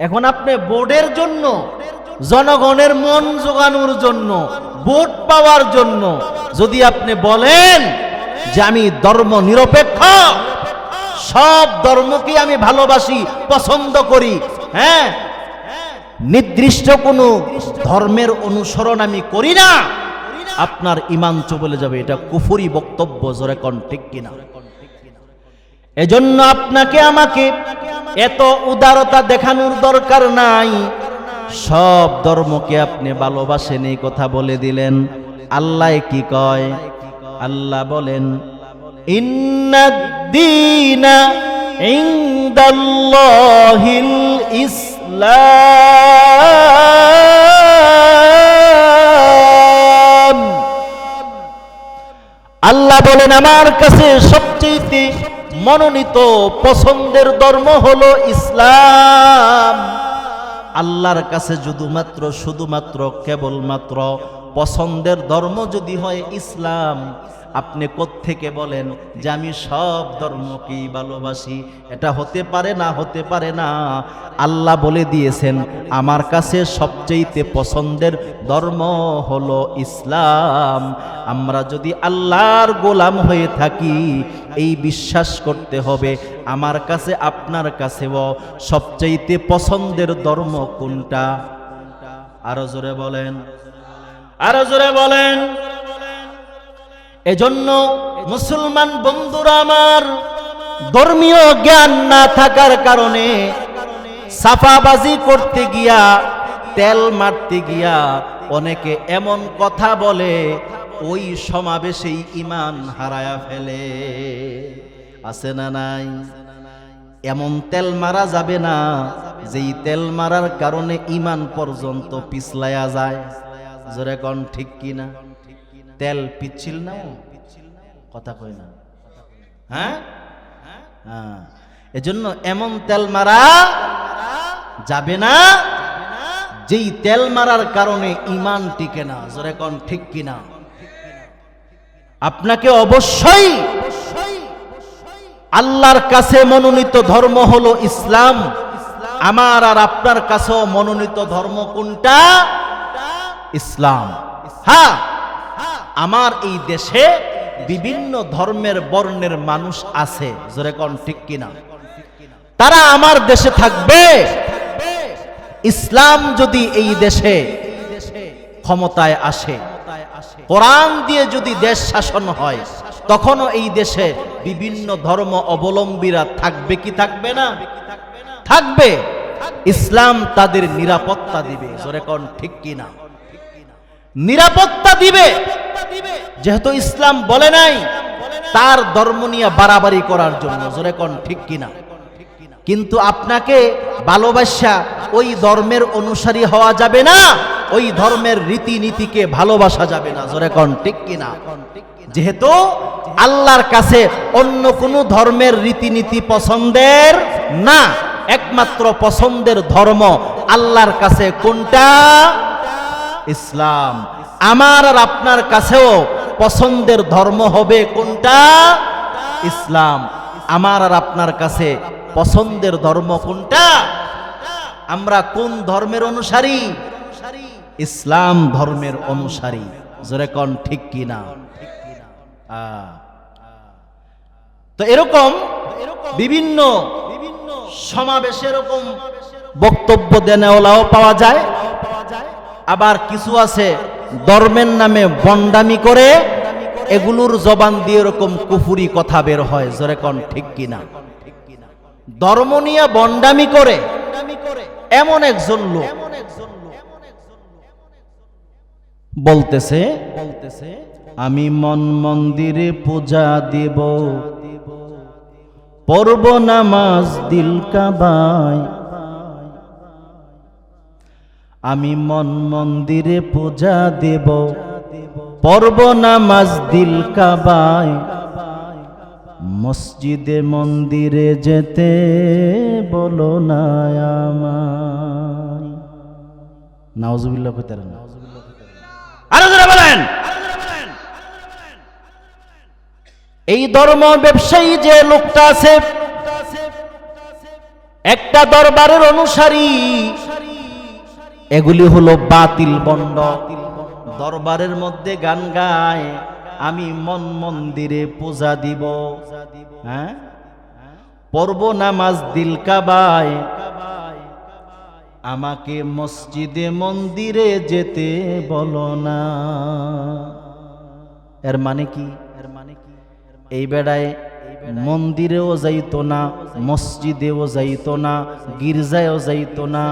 এখন আপনি বোর্ডের জন্য, জনগণের মন জোগানোর জন্য, ভোট পাওয়ার জন্য যদি আপনি বলেন যে আমি ধর্ম নিরপেক্ষ, সব ধর্মকে আমি ভালোবাসি, পছন্দ করি হ্যাঁ? নির্দিষ্ট কোনো ধর্মের অনুসরণ আমি করি না, আপনার ইমান চলে যাবে, এটা কুফুরি বক্তব্য, জোরে কন ঠিক কিনা? এজন্য আপনাকে আমাকে এত উদারতা দেখানোর দরকার নাই। সব ধর্মকে আপনি ভালোবাসেন, এই কথা বলে দিলেন। আল্লাহ কি কয়? আল্লাহ বলেন ইনদাল্লাহিল আল্লাহ বলেন, আমার কাছে সবচেয়ে মনোনীত পছন্দের ধর্ম হলো ইসলাম। আল্লাহর কাছে শুধুমাত্র শুধুমাত্র, কেবলমাত্র পছন্দের ধর্ম যদি হয় ইসলাম, আপনি থেকে বলেন যে আমি সব ধর্মকেই ভালোবাসি? এটা হতে পারে না, হতে পারে না। আল্লাহ বলে দিয়েছেন, আমার কাছে সবচেয়েতে পছন্দের ধর্ম হলো ইসলাম। আমরা যদি আল্লাহর গোলাম হয়ে থাকি এই বিশ্বাস করতে হবে, আমার কাছে, আপনার কাছেও। সবচাইতে পছন্দের ধর্ম কোনটা? আরও জোরে বলেন। আরও জোরে বলেন। এজন্য মুসলমান বন্ধুরা আমার, ধর্মীয় জ্ঞান না থাকার কারণে সাফাবাজি করতে গিয়া, তেল মারতে গিয়া অনেকে এমন কথা বলে ওই সমাবেশেই ইমান হারায়া ফেলে। আছে না নাই? এমন তেল মারা যাবে না, যেই তেল মারার কারণে ইমান পর্যন্ত পিছলায়া যায়। জোরে কন ঠিক কিনা? তেল পিচ্ছিল না কথা কয় না। হ্যাঁ? হ্যাঁ। এজন্য এমন তেল মারা যাবে না, যেই তেল মারার কারণে ইমান টিকে না। জোরে কন ঠিক কিনা? আপনাকে অবশ্যই আল্লাহর কাছে মনোনীত ধর্ম হলো ইসলাম। আমার আর আপনার কাছেও মনোনীত ধর্ম কোনটা? ইসলাম। হ্যাঁ আমার এই দেশে বিভিন্ন ধর্মের বর্ণের মানুষ আছে। জোরে কন, ঠিক কিনা? তারা আমার দেশে থাকবে। ইসলাম যদি এই দেশে ক্ষমতায় আসে কোরআন দিয়ে যদি দেশ শাসন হয়, তখনও এই দেশে বিভিন্ন ধর্ম অবলম্বীরা থাকবে কি থাকবে না? থাকবে। ইসলাম তাদের নিরাপত্তা দিবে। কন ঠিক কিনা নিরাপত্তা দিবে। যেহেতু ইসলাম বলে নাই, তার ধর্ম নিয়ে বাড়াবাড়ি করার জন্য। কন ঠিক কিনা কিন্তু আপনাকে ভালোবাসা ওই ধর্মের অনুসারী হওয়া যাবে না। ওই ধর্মের রীতিনীতিকে ভালোবাসা যাবে না। জোরে কন, ঠিক কিনা? যেহেতু আল্লাহর কাছে অন্য কোনো ধর্মের রীতিনীতি পছন্দের না, একমাত্র পছন্দের ধর্ম আল্লাহর কাছে কোনটা? ইসলাম। আমার আর আপনার কাছেও পছন্দের ধর্ম হবে কোনটা? ইসলাম। আমার আর আপনার কাছে পছন্দের ধর্ম কোনটা? আমরা কোন ধর্মের অনুসারী? ইসলাম ধর্মের অনুসারী। জোরে কন, ঠিক কিনা তো এরকম বিভিন্ন সমাবেশে এরকম বক্তব্য দেনেওয়ালাও পাওয়া যায়। আবার কিছু আছে ধর্মের নামে বন্ডামি করে, এগুলোর জবান দিয়ে এরকম কুফুরি কথা বের হয়। জোরে কন, ঠিক কিনা ধর্ম নিয়ে বন্ডামি করে, এমন একজন লোক বলতেছে বলতেছে আমি মন মন্দিরে পূজা দেব। পর্ব নামাজ দিল কাবায়। আমি মন মন্দিরে পূজা দেব। পর্ব নামাজ দিল কাবায়। মসজিদে মন্দিরে যেতে বলো না আমায়। নাউজুবিল্লাহ কইতে না। আরও বলেন। এই ধর্ম ব্যবসায়ী যে লোকটা আছে, একটা দরবারের অনুসারী, এগুলি হলো বাতিল বন্ড। দরবারের মধ্যে গান গায়, আমি মন মন্দিরে পূজা দিব। হ্যাঁ? পর্ব নামাজ দিল কাবায় আমাকে মসজিদে মন্দিরে যেতে বলো না। এর মানে কি? এর মানে কি এই বেড়ায় মন্দিরেও যাইতো না, মসজিদেও যাইতো না, গির্জায়ও যাইতো না।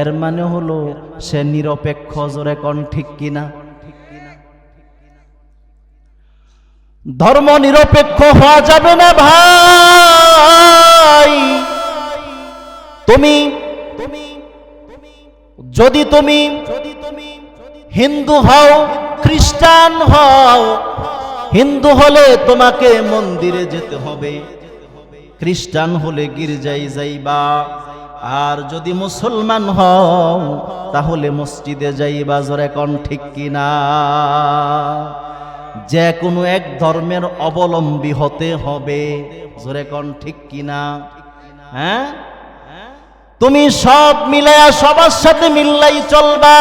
এর মানে হলো সে নিরপেক্ষ, জোরে কন ঠিক কিনা? ধর্ম নিরপেক্ষ হওয়া যাবে না ভাই। তুমি যদি তুমি হিন্দু হও, খ্রিস্টান হও, হিন্দু হলে তোমাকে মন্দিরে যেতে হবে। খ্রিস্টান হলে গির্জায় যাইবা। আর যদি মুসলমান হও, তাহলে মসজিদে যাইবা। জোরে কন ঠিক কিনা? যে কোনো এক ধর্মের অবলম্বী হতে হবে। জোরে কন ঠিক কিনা? হ্যাঁ? তুমি সব মিলায়া সবার সাথে মিল্লাই চলবা।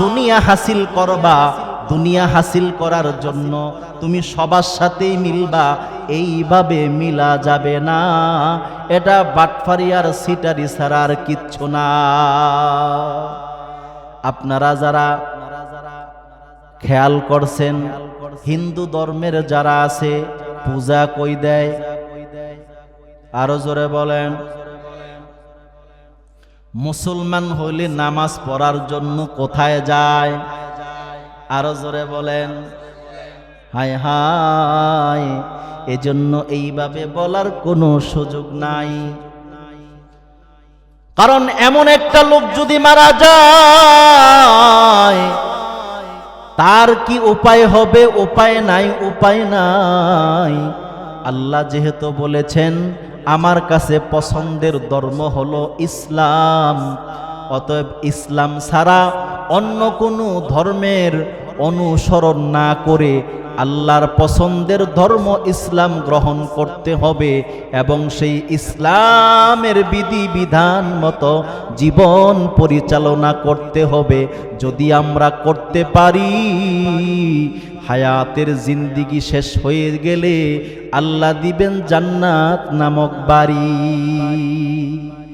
দুনিয়া হাসিল করবা, দুনিয়া হাসিল করার জন্য তুমি সবার সাথেই মিলবা, এইভাবে মিলা যাবে না। এটা বাটফারিয়ার সিটারি আর কিচ্ছু না। আপনারা যারা খেয়াল করছেন, হিন্দু ধর্মের যারা আছে, পূজা কই দেয়? আরও জোরে বলেন। মুসলমান হইলে নামাজ পড়ার জন্য কোথায় যায়? আরও জোরে বলেন। হায় হায়, এজন্য এইভাবে বলার কোনো সুযোগ নাই। কারণ এমন একটা লোক যদি মারা যায়, তার কি উপায় হবে, উপায় নাই উপায় নাই? আল্লাহ যেহেতু বলেছেন আমার কাছে পছন্দের ধর্ম হলো ইসলাম। অতএব ইসলাম ছাড়া অন্য কোনো ধর্মের অনুসরণ না করে আল্লাহর পছন্দের ধর্ম ইসলাম গ্রহণ করতে হবে এবং সেই ইসলামের বিধি বিধান মতো জীবন পরিচালনা করতে হবে। যদি আমরা করতে পারি হায়াতের জিন্দিগি শেষ হয়ে গেলে আল্লাহ দিবেন জান্নাত নামক বাড়ি।